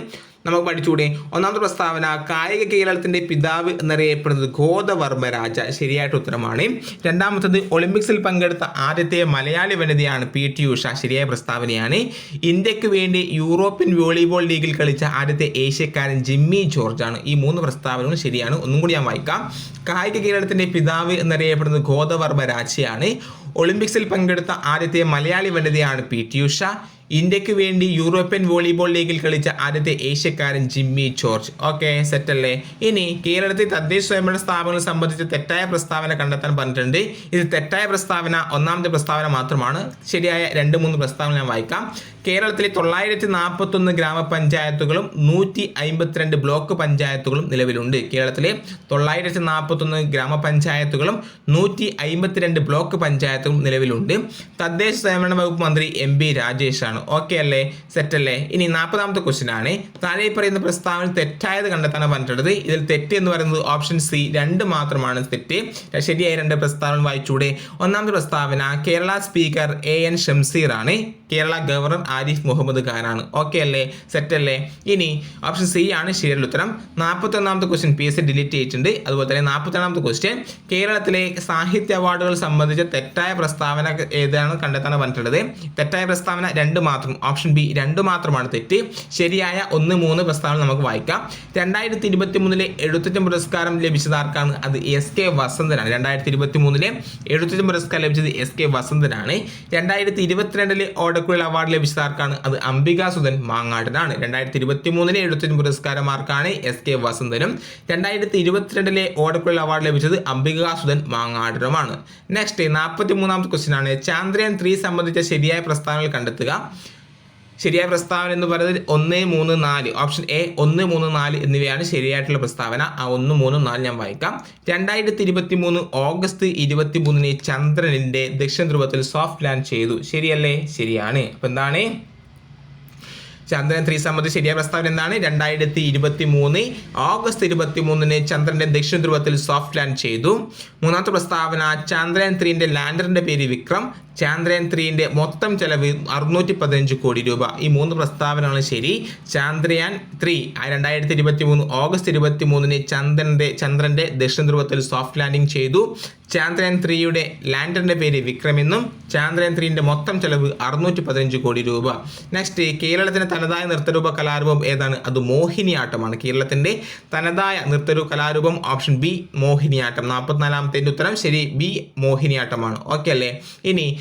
നമുക്ക് പഠിച്ചുകൂടെ? ഒന്നാമത്തെ പ്രസ്താവന കായിക കേരളത്തിന്റെ പിതാവ് എന്നറിയപ്പെടുന്നത് ഗോദവർമ്മ രാജ. ശരിയായിട്ട് ഉത്തരമാണ്. രണ്ടാമത്തത് ഒളിമ്പിക്സിൽ പങ്കെടുത്ത ആദ്യത്തെ മലയാളി വനിതയാണ് പി ടി ഉഷ. ശരിയായ പ്രസ്താവനയാണ്. ഇന്ത്യയ്ക്ക് വേണ്ടി യൂറോപ്യൻ വോളിബോൾ ലീഗിൽ കളിച്ച ആദ്യത്തെ ഏഷ്യക്കാരൻ ജിമ്മി ജോർജാണ്. ഈ മൂന്ന് പ്രസ്താവനകളും ശരിയാണ്. ഒന്നും കൂടി ഞാൻ വായിക്കാം. കായിക കേരളത്തിന്റെ പിതാവ് എന്നറിയപ്പെടുന്നത് ഗോദവർമ്മ രാജയാണ്. ഒളിമ്പിക്സിൽ പങ്കെടുത്ത ആദ്യത്തെ മലയാളി വനിതയാണ് പി ടി ഉഷ. ഇന്ത്യയ്ക്ക് വേണ്ടി യൂറോപ്യൻ വോളിബോൾ ലീഗിൽ കളിച്ച ആദ്യത്തെ ഏഷ്യക്കാരൻ ജിമ്മി ജോർജ്. ഓക്കെ സെറ്റ് അല്ലേ ഇനി കേരളത്തിൽ തദ്ദേശ സ്വയംഭരണ സ്ഥാപനങ്ങൾ സംബന്ധിച്ച് തെറ്റായ പ്രസ്താവന കണ്ടെത്താൻ പറഞ്ഞിട്ടുണ്ട്. ഇത് തെറ്റായ പ്രസ്താവന ഒന്നാമത്തെ പ്രസ്താവന മാത്രമാണ്. ശരിയായ രണ്ട് മൂന്ന് പ്രസ്താവന ഞാൻ വായിക്കാം. കേരളത്തിലെ തൊള്ളായിരത്തി നാൽപ്പത്തൊന്ന് ഗ്രാമപഞ്ചായത്തുകളും നൂറ്റി അമ്പത്തിരണ്ട് ബ്ലോക്ക് പഞ്ചായത്തുകളും നിലവിലുണ്ട്. കേരളത്തിലെ തൊള്ളായിരത്തി നാൽപ്പത്തൊന്ന് ഗ്രാമപഞ്ചായത്തുകളും നൂറ്റി അമ്പത്തിരണ്ട് ബ്ലോക്ക് പഞ്ചായത്തുകളും നിലവിലുണ്ട്. തദ്ദേശ സ്വയംഭരണ വകുപ്പ് മന്ത്രി എം ബി രാജേഷാണ്. ഓക്കെ അല്ലേ? സെറ്റ് അല്ലേ? ഇനി നാൽപ്പതാമത്തെ ക്വസ്റ്റ്യൻ ആണ്. താഴെ പറയുന്ന പ്രസ്താവന തെറ്റായത് കണ്ടെത്താനാണ് പറഞ്ഞിട്ടുള്ളത്. ഇതിൽ തെറ്റ് എന്ന് പറയുന്നത് ഓപ്ഷൻ സി രണ്ട് മാത്രമാണ് തെറ്റ്. ശരിയായ രണ്ട് പ്രസ്താവന വായിച്ചൂടെ. ഒന്നാമത്തെ പ്രസ്താവന Kerala speaker A N Shamseer ആണ്. കേരള ഗവർണർ ആരിഫ് മുഹമ്മദ് ഖാനാണ്. ഓക്കെ അല്ലേ? സെറ്റ് അല്ലേ? ഇനി ഓപ്ഷൻ സി ആണ് ശരിയുള്ള ഉത്തരം. നാൽപ്പത്തൊന്നാമത്തെ question P S C delete ചെയ്തിട്ടുണ്ട്. അതുപോലെ തന്നെ നാൽപ്പത്തൊന്നാമത്തെ ക്വസ്റ്റ്യൻ കേരളത്തിലെ സാഹിത്യ അവാർഡുകൾ സംബന്ധിച്ച തെറ്റായ പ്രസ്താവന ഏതാണ് കണ്ടെത്താൻ പറഞ്ഞിട്ടുള്ളത്? തെറ്റായ പ്രസ്താവന രണ്ട് മാത്രം. ഓപ്ഷൻ ബി രണ്ട് മാത്രമാണ് തെറ്റ്. ശരിയായ ഒന്ന് മൂന്ന് പ്രസ്താവന നമുക്ക് വായിക്കാം. രണ്ടായിരത്തി ഇരുപത്തി മൂന്നിലെ എഴുത്തച്ഛൻ പുരസ്കാരം ലഭിച്ചത് ആർക്കാണ്? അത് എസ് കെ വസന്തനാണ്. രണ്ടായിരത്തി ഇരുപത്തി മൂന്നിലെ എഴുത്തച്ഛൻ പുരസ്കാരം ലഭിച്ചത് എസ് കെ വസന്തനാണ്. രണ്ടായിരത്തി ഇരുപത്തിരണ്ടിലെ ഓടക്കുഴൽ അവാർഡ് ലഭിച്ചത് ആർക്കാണ് അത് അംബികാസുധൻ മാങ്ങാട്ടിനാണ് രണ്ടായിരത്തി ഇരുപത്തി മൂന്നിലെ എഴുത്തിന് പുരസ്കാരം ആർക്കാണ് എസ് കെ വസന്തനും. രണ്ടായിരത്തി ഇരുപത്തിരണ്ടിലെ ഓടക്കുഴൽ അവാർഡ് ലഭിച്ചത് അംബികാസുധൻ മാങ്ങാടനുമാണ്. നെക്സ്റ്റ് നാൽപ്പത്തി മൂന്നാമത്തെ ക്വസ്റ്റ്യൻ ആണ്. ചാന്ദ്രയാൻ ത്രീ സംബന്ധിച്ച ശരിയായ പ്രസ്താവനകൾ കണ്ടെത്തുക. ശരിയായ പ്രസ്താവന എന്ന് പറയുന്നത് ഒന്ന് മൂന്ന് നാല്. ഓപ്ഷൻ എ ഒന്ന് മൂന്ന് നാല് എന്നിവയാണ് ശരിയായിട്ടുള്ള പ്രസ്താവന. ആ ഒന്ന് മൂന്ന് നാല് ഞാൻ വായിക്കാം. രണ്ടായിരത്തി ഇരുപത്തി മൂന്ന് ഓഗസ്റ്റ് ഇരുപത്തി മൂന്നിന് ചന്ദ്രനിന്റെ ദക്ഷിണ ധ്രുവത്തിൽ സോഫ്റ്റ് ലാൻഡ് ചെയ്തു. ശരിയല്ലേ? ശരിയാണ്. അപ്പം എന്താണ്? ചന്ദ്രൻ ത്രീ സംബന്ധിച്ച് ശരിയായ പ്രസ്താവന എന്താണ്? രണ്ടായിരത്തി ഇരുപത്തി മൂന്ന് ഓഗസ്റ്റ് ഇരുപത്തി മൂന്നിന് ചന്ദ്രന്റെ ദക്ഷിണ ധ്രുവത്തിൽ സോഫ്റ്റ് ലാൻഡ് ചെയ്തു. മൂന്നാമത്തെ പ്രസ്താവന ചന്ദ്രൻ ത്രീന്റെ ലാൻഡറിന്റെ പേര് വിക്രം. ചാന്ദ്രയാൻ ത്രീന്റെ മൊത്തം ചെലവ് അറുന്നൂറ്റി പതിനഞ്ച് കോടി രൂപ. ഈ മൂന്ന് പ്രസ്താവനകളും ശരി. ചാന്ദ്രയാൻ ത്രീ രണ്ടായിരത്തി ഇരുപത്തി മൂന്ന് ഓഗസ്റ്റ് ഇരുപത്തി മൂന്നിന് ചന്ദ്രന്റെ ചന്ദ്രന്റെ ദക്ഷിണ ധ്രുവത്തിൽ സോഫ്റ്റ് ലാൻഡിംഗ് ചെയ്തു. ചാന്ദ്രയാൻ ത്രീയുടെ ലാൻഡറിന്റെ പേര് വിക്രം എന്നും ചാന്ദ്രയാൻ ത്രീന്റെ മൊത്തം ചെലവ് അറുന്നൂറ്റി പതിനഞ്ച് കോടി രൂപ. നെക്സ്റ്റ് കേരളത്തിന്റെ തനതായ നൃത്തരൂപ കലാരൂപം ഏതാണ്? അത് മോഹിനിയാട്ടമാണ്. കേരളത്തിന്റെ തനതായ നൃത്തരൂപ കലാരൂപം ഓപ്ഷൻ ബി മോഹിനിയാട്ടം. നാൽപ്പത്തിനാലാമത്തെ ഉത്തരം ശരി ബി മോഹിനിയാട്ടമാണ്. ഓക്കെ അല്ലേ? ഇനി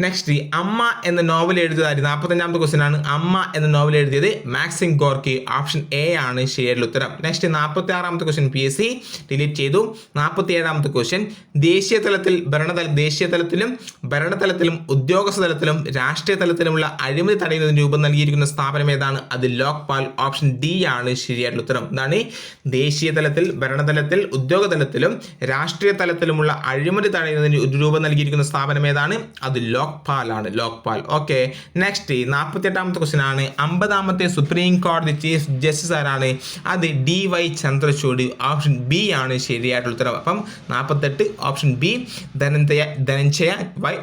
നെക്സ്റ്റ് അമ്മ എന്ന നോവൽ എഴുതിയതായിരുന്നു. നാൽപ്പത്തഞ്ചാമത്തെ ക്വസ്റ്റ്യൻ ആണ്. അമ്മ എന്ന നോവൽ എഴുതിയത് മാക്സിം ഗോർക്കി. ഓപ്ഷൻ എ ആണ് ഷെയറിൽ ഉത്തരം. നെക്സ്റ്റ് നാൽപ്പത്തി ആറാമത്തെ question P S C delete ചെയ്തു. നാൽപ്പത്തി ഏഴാമത്തെ ക്വസ്റ്റ്യൻ ദേശീയ തലത്തിൽ ഭരണതല ദേശീയ തലത്തിലും ഭരണതലത്തിലും ഉദ്യോഗസ്ഥ തലത്തിലും രാഷ്ട്രീയ തലത്തിലുമുള്ള അഴിമതി തടയുന്നതിന് രൂപം നൽകിയിരിക്കുന്ന സ്ഥാപനം ഏതാണ്? അത് ലോക്പാൽ. ഓപ്ഷൻ ഡി ആണ് ശരിയായിട്ടുള്ള ഉത്തരം. എന്താണ്? ദേശീയ തലത്തിൽ ഭരണതലത്തിൽ ഉദ്യോഗ തലത്തിലും രാഷ്ട്രീയ തലത്തിലുമുള്ള അഴിമതി തടയുന്നതിന് രൂപം നൽകിയിരിക്കുന്ന സ്ഥാപനം ഏതാണ്? അത് ലോക്പാൽ ആണ് ലോക്പാൽ. ഓക്കെ നെക്സ്റ്റ് നാൽപ്പത്തി എട്ടാമത്തെ ക്വസ്റ്റ്യൻ ആണ്. അമ്പതാമത്തെ സുപ്രീം കോടതി ചീഫ് ജസ്റ്റിസ് ആരാണ്? അത് D Y Chandrachud. Option B ആണ് ശരിയായിട്ടുള്ള ഉത്തരവ്. അപ്പം നാൽപ്പത്തെട്ട് option B Dhananjaya Dhananjaya Y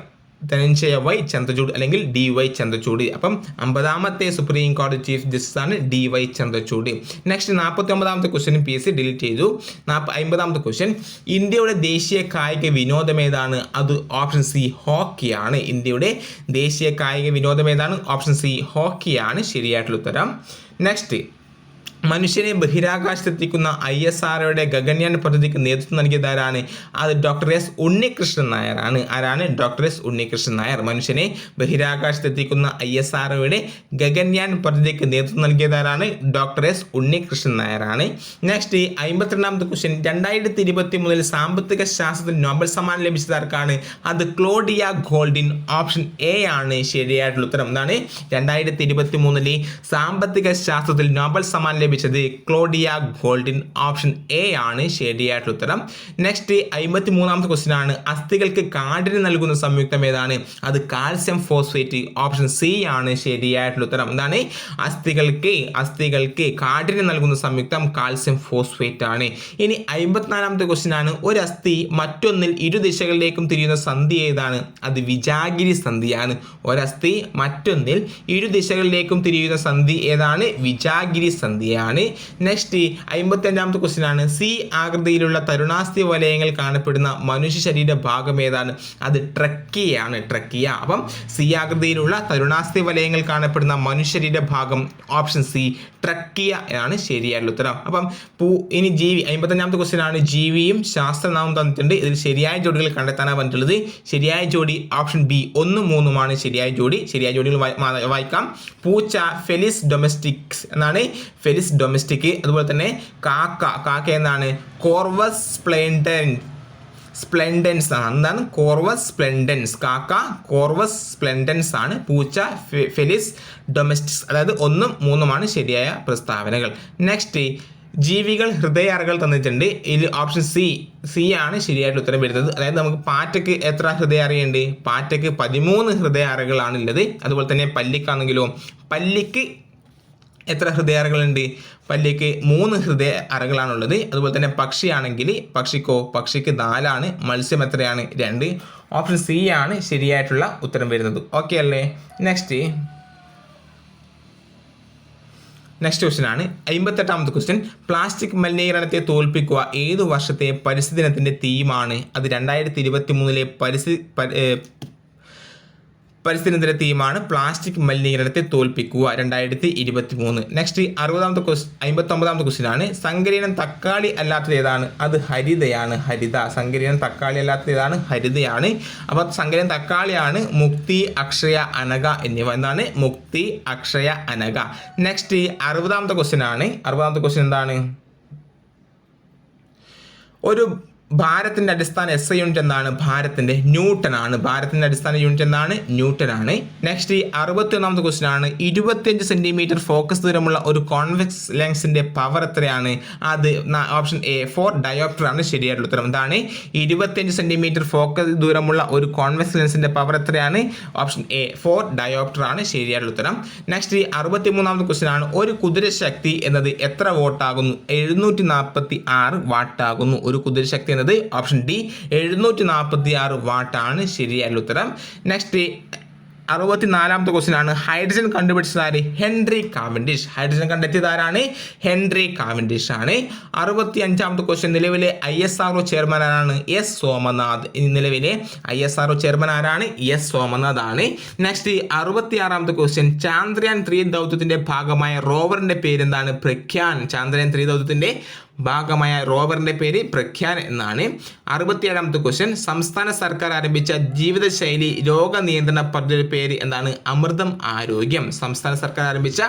Dhananjaya Y Chandrachud അല്ലെങ്കിൽ ഡി വൈ ചന്ദ്രചൂഡ്. അപ്പം അമ്പതാമത്തെ സുപ്രീം കോടതി ചീഫ് ജസ്റ്റിസ് ആണ് ഡി വൈ ചന്ദ്രചൂഡ്. നെക്സ്റ്റ് നാൽപ്പത്തി ഒമ്പതാമത്തെ question P S C delete ചെയ്തു. അമ്പതാമത്തെ ക്വസ്റ്റ്യൻ ഇന്ത്യയുടെ ദേശീയ കായിക വിനോദം ഏതാണ്? അത് ഓപ്ഷൻ സി ഹോക്കിയാണ് ഇന്ത്യയുടെ ദേശീയ കായിക വിനോദം ഏതാണ്? ഓപ്ഷൻ സി ഹോക്കിയാണ് ശരിയായിട്ടുള്ള ഉത്തരം. നെക്സ്റ്റ് മനുഷ്യനെ ബഹിരാകാശത്തെത്തിക്കുന്ന ഐ എസ് ആർഒയുടെ ഗഗൻയാൻ പദ്ധതിക്ക് നേതൃത്വം നൽകിയത് ആരാണ് അത് ഡോക്ടർ എസ് ഉണ്ണികൃഷ്ണൻ നായരാണ്. ആരാണ്? Doctor S Unnikrishnan Nair. മനുഷ്യനെ ബഹിരാകാശത്തെത്തിക്കുന്ന ഐ എസ് ആർഒയുടെ ഗഗൻയാൻ പദ്ധതിക്ക് നേതൃത്വം നൽകിയത് ആരാണ് ഡോക്ടർ എസ് ഉണ്ണികൃഷ്ണൻ നായരാണ്. നെക്സ്റ്റ് അമ്പത്തിരണ്ടാമത്തെ ക്വസ്റ്റ്യൻ രണ്ടായിരത്തി ഇരുപത്തി മൂന്നിൽ സാമ്പത്തിക ശാസ്ത്രത്തിൽ നോബൽ സമ്മാനം ലഭിച്ചത് ആർക്കാണ്? അത് ക്ലോഡിയ ഗോൾഡിൻ ഓപ്ഷൻ എ ആണ്. ശരിയായിട്ടുള്ള ഉത്തരം എന്താണ്? രണ്ടായിരത്തി ഇരുപത്തി മൂന്നിലെ സാമ്പത്തിക ശാസ്ത്രത്തിൽ നോബൽ സമ്മാനം ലഭിച്ചത് ക്ലോഡിയ ഗോൾഡിൻ ഓപ്ഷൻ എ ആണ്. ശരിയായിട്ടുള്ള ഉത്തരം. നെക്സ്റ്റ് അമ്പത്തി മൂന്നാമത്തെ ക്വസ്റ്റ്യൻ ആണ്. അസ്ഥികൾക്ക് കാഠിന് നൽകുന്ന സംയുക്തം ഏതാണ്? അത് കാൽസ്യം ഫോസ്ഫേറ്റ് ഓപ്ഷൻ സി ആണ്. ശരിയായിട്ടുള്ള ഉത്തരം. എന്താണ്? അസ്ഥികൾക്ക് അസ്ഥികൾക്ക് കാഠിന് നൽകുന്ന സംയുക്തം കാൽസ്യം ഫോസ്ഫേറ്റ് ആണ്. ഇനി അമ്പത്തിനാലാമത്തെ ക്വസ്റ്റ്യൻ ആണ്. ഒരു അസ്ഥി മറ്റൊന്നിൽ ഇരു ദിശകളിലേക്കും തിരിയുന്ന സന്ധി ഏതാണ്? അത് വിജാഗിരി സന്ധിയാണ്. ഒരസ്ഥി മറ്റൊന്നിൽ ഇരു ദിശകളിലേക്കും തിരിയുന്ന സന്ധി ഏതാണ്? വിജാഗിരി സന്ധിയാണ്. തന്നെയാണ് നെക്സ്റ്റ് അമ്പത്തി അഞ്ചാമത്തെ ക്വസ്റ്റ്യൻ ആണ്. സി ആകൃതിയിലുള്ള തരുണാസ്ഥി വലയങ്ങൾ കാണപ്പെടുന്ന മനുഷ്യ ശരീര ഭാഗം ഏതാണ്? അത് ട്രക്കിയാണ് ട്രക്കിയ. അപ്പം സി ആകൃതിയിലുള്ള തരുണാസ്ഥി വലയങ്ങൾ കാണപ്പെടുന്ന മനുഷ്യ ശരീര ഭാഗം ഓപ്ഷൻ സി ട്രക്കിയ ആണ് ശരിയായിട്ടുള്ള ഉത്തരം. അപ്പം പൂ ഇനി ജീവി അമ്പത്തഞ്ചാമത്തെ ക്വസ്റ്റ്യൻ ആണ്. ജീവിയും ശാസ്ത്രനാമം തന്നിട്ടുണ്ട്. ഇതിൽ ശരിയായ ജോഡികൾ കണ്ടെത്താനാണ് പറഞ്ഞിട്ടുള്ളത്. ശരിയായ ജോഡി ഓപ്ഷൻ ബി ഒന്നും മൂന്നുമാണ്. ശരിയായ ജോഡി ശരിയായ ജോഡികൾ വായിക്കാം. പൂച്ച ഫെലിസ് ഡൊമസ്റ്റിക്സ് എന്നാണ്. ഫെലിസ് ഡൊമസ്റ്റിക് അതുപോലെ തന്നെ കാക്ക കാക്ക എന്നാണ് കോർവസ് സ്പ്ലെൻഡൻ സ്പ്ലെൻഡൻസ് ആണ്. എന്താണ്? കോർവസ് സ്പ്ലെൻഡൻസ് കാക്ക കോർവസ് സ്പ്ലെൻഡൻസ് ആണ്. പൂച്ച ഫെലിസ് ഡൊമസ്റ്റിക്സ് അതായത് ഒന്നും മൂന്നുമാണ് ശരിയായ പ്രസ്താവനകൾ. നെക്സ്റ്റ് ജീവികൾ ഹൃദയാറകൾ തന്നിട്ടുണ്ട്. ഇതിൽ ഓപ്ഷൻ സി സി ആണ് ശരിയായിട്ട് ഉത്തരം വരുന്നത്. അതായത് നമുക്ക് പാറ്റയ്ക്ക് എത്ര ഹൃദയാറയുണ്ട്? പാറ്റയ്ക്ക് പതിമൂന്ന് ഹൃദയാറകളാണ് ഉള്ളത്. അതുപോലെ തന്നെ പല്ലിക്കാണെങ്കിലും പല്ലിക്ക് എത്ര ഹൃദയ അറകളുണ്ട് പല്ലിക്ക് മൂന്ന് ഹൃദയ അറകളാണുള്ളത് അതുപോലെ തന്നെ പക്ഷിയാണെങ്കിൽ പക്ഷിക്കോ പക്ഷിക്ക് നാലാണ് മത്സ്യം എത്രയാണ്? രണ്ട്. ഓപ്ഷൻ സി ആണ് ശരിയായിട്ടുള്ള ഉത്തരം വരുന്നത്. ഓക്കെ അല്ലേ? നെക്സ്റ്റ് നെക്സ്റ്റ് ക്വസ്റ്റ്യൻ ആണ്. അമ്പത്തെട്ടാമത്തെ ക്വസ്റ്റ്യൻ പ്ലാസ്റ്റിക് മലിനീകരണത്തെ തോൽപ്പിക്കുക ഏതു വർഷത്തെ പരിസ്ഥിതി ദിനത്തിന്റെ തീമാണ് അത് രണ്ടായിരത്തി ഇരുപത്തി മൂന്നിലെ പരിസ്ഥിതി പരി- പരിസ്ഥിതി തീമാണ് പ്ലാസ്റ്റിക് മലിനീകരണത്തെ തോൽപ്പിക്കുക രണ്ടായിരത്തി ഇരുപത്തി മൂന്ന് നെക്സ്റ്റ് അറുപതാമത്തെ ക്വസ്റ്റ് അമ്പത്തി ഒമ്പതാമത്തെ ക്വസ്റ്റ്യൻ ആണ്. സങ്കരീനം തക്കാളി അല്ലാത്തത് ഏതാണ്? അത് ഹരിതയാണ്. ഹരിത. സങ്കരീനം തക്കാളി അല്ലാത്തത് ഏതാണ്? ഹരിതയാണ്. അപ്പോൾ സങ്കരീനം തക്കാളിയാണ് മുക്തി അക്ഷയ അനക എന്നിവ. എന്താണ്? മുക്തി അക്ഷയ അനക നെക്സ്റ്റ് അറുപതാമത്തെ ക്വസ്റ്റ്യൻ ആണ്. അറുപതാമത്തെ ക്വസ്റ്റ്യൻ എന്താണ്? ഒരു ഭാരത്തിന്റെ അടിസ്ഥാന എസ് ഐ യൂണിറ്റ് എന്താണ് ഭാരത്തിന്റെ ന്യൂട്ടൺ ആണ്. ഭാരത്തിന്റെ അടിസ്ഥാന യൂണിറ്റ് എന്താണ് ന്യൂട്ടൺ ആണ്. നെക്സ്റ്റ് അറുപത്തി ഒന്നാമത്തെ ക്വസ്റ്റൻ ആണ്. ഇരുപത്തിയഞ്ച് സെന്റിമീറ്റർ ഫോക്കസ് ദൂരമുള്ള ഒരു കോൺവെക്സ് ലെൻസിന്റെ പവർ എത്രയാണ്? അത് ഓപ്ഷൻ എ ഫോർ ഡയോപ്റ്റർ ആണ് ശരിയായിട്ടുള്ള ഉത്തരം. എന്താണ്? ഇരുപത്തിയഞ്ച് സെന്റിമീറ്റർ ഫോക്കസ് ദൂരമുള്ള ഒരു കോൺവെക്സ് ലെൻസിന്റെ പവർ എത്രയാണ്? ഓപ്ഷൻ എ ഫോർ ഡയോപ്റ്റർ ആണ് ശരിയായിട്ടുള്ള ഉത്തരം. നെക്സ്റ്റ് അറുപത്തി മൂന്നാമത്തെ ക്വസ്റ്റൻ ആണ്. ഒരു കുതിരശക്തി എന്നത് എത്ര വോട്ടാകുന്നു എഴുന്നൂറ്റി നാൽപ്പത്തി ആറ് വാട്ടാകുന്നു ഒരു കുതിരശക്തി എന്നത് ഓപ്ഷൻ ഡി എഴുന്നൂറ്റി നാൽപ്പത്തി ആറ് വാട്ടാണ് ശരിയായ ഉത്തരം. നെക്സ്റ്റ് അറുപത്തി നാലാമത്തെ ക്വസ്റ്റ്യൻ ആണ്. ഹൈഡ്രജൻ കണ്ടുപിടിച്ചത് ആര്? Henry Cavendish. ഹൈഡ്രജൻ കണ്ടെത്തിയത് ആരാണ്? ഹെൻറി കാവൻഡിഷ് ആണ്. അറുപത്തി അഞ്ചാമത്തെ ക്വസ്റ്റ്യൻ നിലവിലെ I S R O chairman ആരാണ്? എസ് സോമനാഥ്. നിലവിലെ I S R O chairman ആരാണ്? എസ് സോമനാഥ് ആണ്. നെക്സ്റ്റ് അറുപത്തി ആറാമത്തെ ക്വസ്റ്റ്യൻ ചാന്ദ്രയാൻ ത്രീ ദൗത്യത്തിന്റെ ഭാഗമായ റോവറിന്റെ പേരെന്താണ്? പ്രഖ്യാൻ. ചാന്ദ്രയാൻ ത്രീ ദൗത്യത്തിന്റെ ഭാഗമായ റോവറിന്റെ പേര് പ്രഖ്യാൻ എന്നാണ്. അറുപത്തിയേഴാമത്തെ ക്വസ്റ്റ്യൻ സംസ്ഥാന സർക്കാർ ആരംഭിച്ച ജീവിതശൈലി രോഗനിയന്ത്രണ പദ്ധതിയുടെ പേര് എന്താണ്? അമൃതം ആരോഗ്യം. സംസ്ഥാന സർക്കാർ ആരംഭിച്ച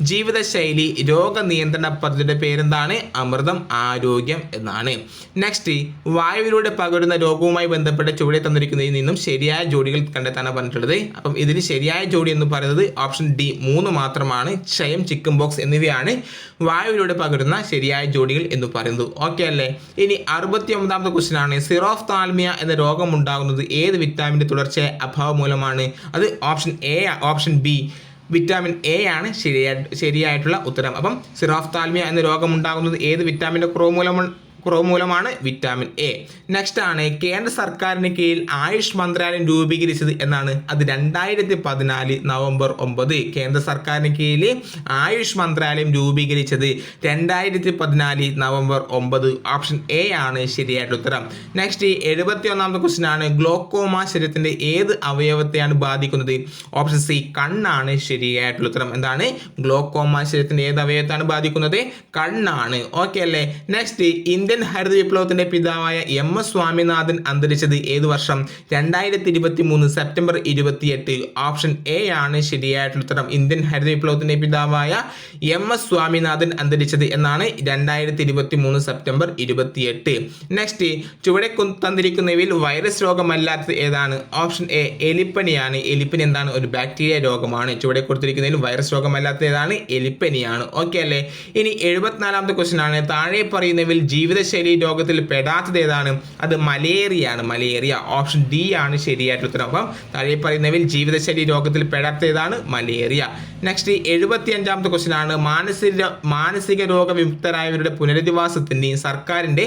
ജീവിതശൈലി രോഗനിയന്ത്രണ പദ്ധതിയുടെ പേരെന്താണ്? അമൃതം ആരോഗ്യം എന്നാണ്. നെക്സ്റ്റ് വായുവിലൂടെ പകരുന്ന രോഗവുമായി ബന്ധപ്പെട്ട ചുവടെ തന്നിരിക്കുന്നതിൽ നിന്നും ശരിയായ ജോഡികൾ കണ്ടെത്താനാണ് പറഞ്ഞിട്ടുള്ളത്. അപ്പം ഇതിന് ശരിയായ ജോഡി എന്ന് പറയുന്നത് ഓപ്ഷൻ ഡി മൂന്ന് മാത്രമാണ്. ക്ഷയം ചിക്കൻ ബോക്സ് എന്നിവയാണ്. വായുവിലൂടെ പകരുന്ന ശരിയായ ജോഡികൾ എന്ന് പറയുന്നത്. ഓക്കെ അല്ലേ? ഇനി അറുപത്തി ഒമ്പതാമത്തെ ക്വസ്റ്റ്യൻ ആണ്. സിറോഫ് താൽമിയ എന്ന രോഗം ഉണ്ടാകുന്നത് ഏത് വിറ്റാമിന്റെ തുടർച്ചയായ അഭാവം മൂലമാണ്? അത് option A option B vitamin A ആണ് ശരിയായി ശരിയായിട്ടുള്ള ഉത്തരം. അപ്പം സിറോഫ് താൽമിയ എന്ന രോഗം ഉണ്ടാകുന്നത് ഏത് വിറ്റാമിന്റെ കുറവ് മൂലം കുറവ് മൂലമാണ് വിറ്റാമിൻ എ നെക്സ്റ്റ് ആണ് കേന്ദ്ര സർക്കാരിന് കീഴിൽ ആയുഷ് മന്ത്രാലയം രൂപീകരിച്ചത് എന്നാണ് അത് രണ്ടായിരത്തി പതിനാല് നവംബർ ഒമ്പത്. കേന്ദ്ര സർക്കാരിന് കീഴിൽ ആയുഷ് മന്ത്രാലയം രൂപീകരിച്ചത് രണ്ടായിരത്തി പതിനാല് നവംബർ ഒമ്പത്. ഓപ്ഷൻ എ ആണ് ശരിയായിട്ടുള്ള ഉത്തരം. നെക്സ്റ്റ് എഴുപത്തി ഒന്നാമത്തെ ക്വസ്റ്റ്യൻ ആണ് ഗ്ലോക്കോമ ശരീരത്തിന്റെ ഏത് അവയവത്തെയാണ് ബാധിക്കുന്നത്? ഓപ്ഷൻ സി കണ്ണാണ് ശരിയായിട്ടുള്ള ഉത്തരം. എന്താണ്? ഗ്ലോക്കോമ ശരീരത്തിന്റെ ഏത് അവയവത്തെയാണ് ബാധിക്കുന്നത്? കണ്ണാണ്. ഓക്കെ അല്ലേ? നെക്സ്റ്റ് ഇന്ത്യൻ ഹരിത വിപ്ലവത്തിന്റെ പിതാവായ എം എസ് സ്വാമിനാഥൻ അന്തരിച്ചത് ഏതു വർഷം? രണ്ടായിരത്തി ഇരുപത്തി മൂന്ന് സെപ്റ്റംബർ ഇരുപത്തിയെട്ട്. ഓപ്ഷൻ എ ആണ് ശരിയായിട്ടുള്ള ഉത്തരം. ഇന്ത്യൻ ഹരിത വിപ്ലവത്തിന്റെ പിതാവായ എം എസ് സ്വാമിനാഥൻ അന്തരിച്ചത് എന്നാണ് രണ്ടായിരത്തി ഇരുപത്തി മൂന്ന് സെപ്റ്റംബർ ഇരുപത്തിയെട്ട്. നെക്സ്റ്റ് ചുവടെ തന്നിരിക്കുന്നവയിൽ വൈറസ് രോഗമല്ലാത്തത് ഏതാണ്? ഓപ്ഷൻ എ എലിപ്പനിയാണ്. എലിപ്പനി എന്താണ്? ഒരു ബാക്ടീരിയ രോഗമാണ്. ചുവടെ കൊടുത്തിരിക്കുന്നതിൽ വൈറസ് രോഗമല്ലാത്തത് ഏതാണ്? എലിപ്പനിയാണ്. ഓക്കെ അല്ലേ? ഇനി എഴുപത്തിനാലാമത്തെ ക്വസ്റ്റ്യൻ ആണ്. താഴെ പറയുന്നവയിൽ ജീവിതശൈലി രോഗത്തിൽ പെടാത്തത് ഏതാണ്? അത് മലേറിയ ആണ്. മലേറിയ ഓപ്ഷൻ ഡി ആണ് ശരിയായിട്ടുള്ള ഉത്തരം. അപ്പം താഴെ പറയുന്നവയിൽ ജീവിതശൈലി രോഗത്തിൽ പെടാത്ത ഏതാണ്? മലേറിയ. നെക്സ്റ്റ് എഴുപത്തി അഞ്ചാമത്തെ ക്വസ്റ്റ്യൻ ആണ്. മാനസിക മാനസിക രോഗവിമുക്തരായവരുടെ പുനരധിവാസത്തിന്റെയും സർക്കാരിന്റെ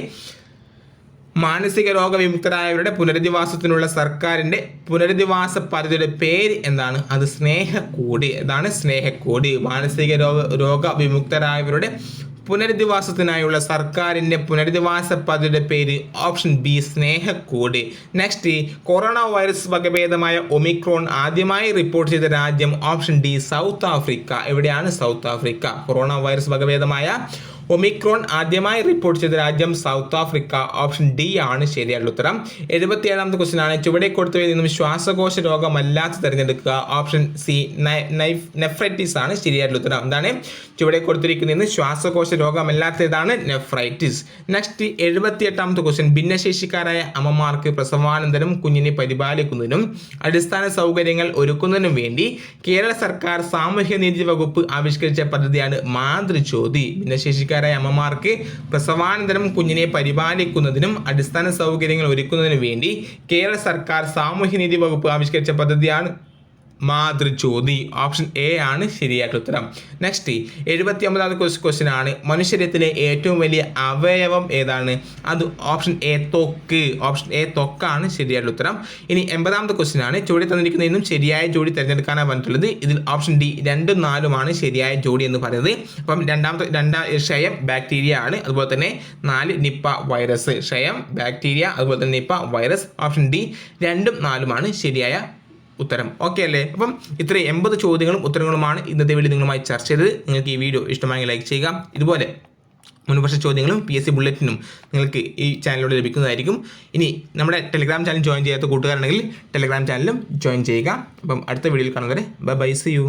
മാനസിക രോഗവിമുക്തരായവരുടെ പുനരധിവാസത്തിനുള്ള സർക്കാരിന്റെ പുനരധിവാസ പദ്ധതിയുടെ പേര് എന്താണ്? അത് സ്നേഹക്കൂടി. അതാണ് സ്നേഹക്കൂടി. മാനസിക രോഗ രോഗവിമുക്തരായവരുടെ പുനരധിവാസത്തിനായുള്ള സർക്കാരിന്റെ പുനരധിവാസ പദ്ധതിയുടെ പേര് option B Snehakkoodu. Next corona virus വകഭേദമായ ഒമിക്രോൺ ആദ്യമായി റിപ്പോർട്ട് ചെയ്ത രാജ്യം ഓപ്ഷൻ ഡി സൗത്ത് ആഫ്രിക്ക. എവിടെയാണ് സൗത്ത് ആഫ്രിക്ക? കൊറോണ വൈറസ് വകഭേദമായ ഒമിക്രോൺ ആദ്യമായി റിപ്പോർട്ട് ചെയ്ത രാജ്യം സൗത്ത് ആഫ്രിക്ക. ഓപ്ഷൻ ഡി ആണ് ശരിയായിട്ടുള്ള ഉത്തരം. എഴുപത്തിയേഴാമത്തെ ക്വസ്റ്റ്യൻ ആണ്. ചുവടെ കൊടുത്തവയിൽ നിന്നും ശ്വാസകോശ രോഗമല്ലാത്ത തിരഞ്ഞെടുക്കുക. ഓപ്ഷൻ സി നെഫ്രൈറ്റിസ് ആണ് ശരിയായിട്ടുള്ള ഉത്തരം. എന്താണ്? ചുവടെ കൊടുത്തിരിക്കുന്നതിന് ശ്വാസകോശ രോഗമല്ലാത്തതാണ് നെഫ്രൈറ്റിസ് നെക്സ്റ്റ് എഴുപത്തിയെട്ടാമത്തെ ക്വസ്റ്റ്യൻ ഭിന്നശേഷിക്കാരായ അമ്മമാർക്ക് പ്രസവാനന്തരം കുഞ്ഞിനെ പരിപാലിക്കുന്നതിനും അടിസ്ഥാന സൗകര്യങ്ങൾ ഒരുക്കുന്നതിനും വേണ്ടി കേരള സർക്കാർ സാമൂഹ്യ നീതി വകുപ്പ് ആവിഷ്കരിച്ച പദ്ധതിയാണ് മാതൃജ്യോതി. ഭിന്നശേഷിക്കാരായ അമ്മമാർക്ക് പ്രസവാനന്തരം കുഞ്ഞിനെ പരിപാലിക്കുന്നതിനും അടിസ്ഥാന സൗകര്യങ്ങൾ ഒരുക്കുന്നതിനും വേണ്ടി കേരള സർക്കാർ സാമൂഹ്യനീതി വകുപ്പ് ആവിഷ്കരിച്ച പദ്ധതിയാണ് മാതൃജ്യോതി. ഓപ്ഷൻ എ ആണ് ശരിയായിട്ടുള്ള ഉത്തരം. നെക്സ്റ്റ് എഴുപത്തി ഒമ്പതാമത് ക്വസ്റ്റ്യൻ ആണ്. മനുഷ്യരത്തിലെ ഏറ്റവും വലിയ അവയവം ഏതാണ്? അത് ഓപ്ഷൻ എ തൊക്ക്. ഓപ്ഷൻ എ തൊക്കാണ് ശരിയായിട്ടുള്ള ഉത്തരം. ഇനി എൺപതാമത്തെ ക്വസ്റ്റ്യൻ ആണ്. ജോഡി തന്നിരിക്കുന്ന തന്നിരിക്കുന്നതിനും ശരിയായ ജോഡി തിരഞ്ഞെടുക്കാനാണ് പറഞ്ഞിട്ടുള്ളത്. ഇതിൽ ഓപ്ഷൻ ഡി രണ്ടും നാലുമാണ് ശരിയായ ജോഡി എന്ന് പറയുന്നത്. അപ്പം രണ്ടാമത്തെ രണ്ടാം ക്ഷയം ബാക്ടീരിയ ആണ്. അതുപോലെ തന്നെ നാല് നിപ്പ വൈറസ്. ക്ഷയം ബാക്ടീരിയ അതുപോലെ തന്നെ നിപ്പ വൈറസ്. ഓപ്ഷൻ ഡി രണ്ടും നാലുമാണ് ശരിയായ ഉത്തരം. ഓക്കെ അല്ലേ? അപ്പം ഇത്ര എൺപത് ചോദ്യങ്ങളും ഉത്തരങ്ങളുമാണ് ഇന്നത്തെ വീഡിയോ നിങ്ങളുമായി ചർച്ച ചെയ്തത്. നിങ്ങൾക്ക് ഈ വീഡിയോ ഇഷ്ടമായെങ്കിൽ ലൈക്ക് ചെയ്യുക. ഇതുപോലെ മുൻവർഷ ചോദ്യങ്ങളും പി എസ് സി ബുള്ളറ്റിനും നിങ്ങൾക്ക് ഈ ചാനലിലൂടെ ലഭിക്കുന്നതായിരിക്കും. ഇനി നമ്മുടെ ടെലിഗ്രാം ചാനൽ ജോയിൻ ചെയ്യാത്ത കൂട്ടുകാരുണ്ടെങ്കിൽ ടെലിഗ്രാം ചാനലും ജോയിൻ ചെയ്യുക. അപ്പം അടുത്ത വീഡിയോയിൽ കാണുന്നവരെ ബൈ ബൈ സി യു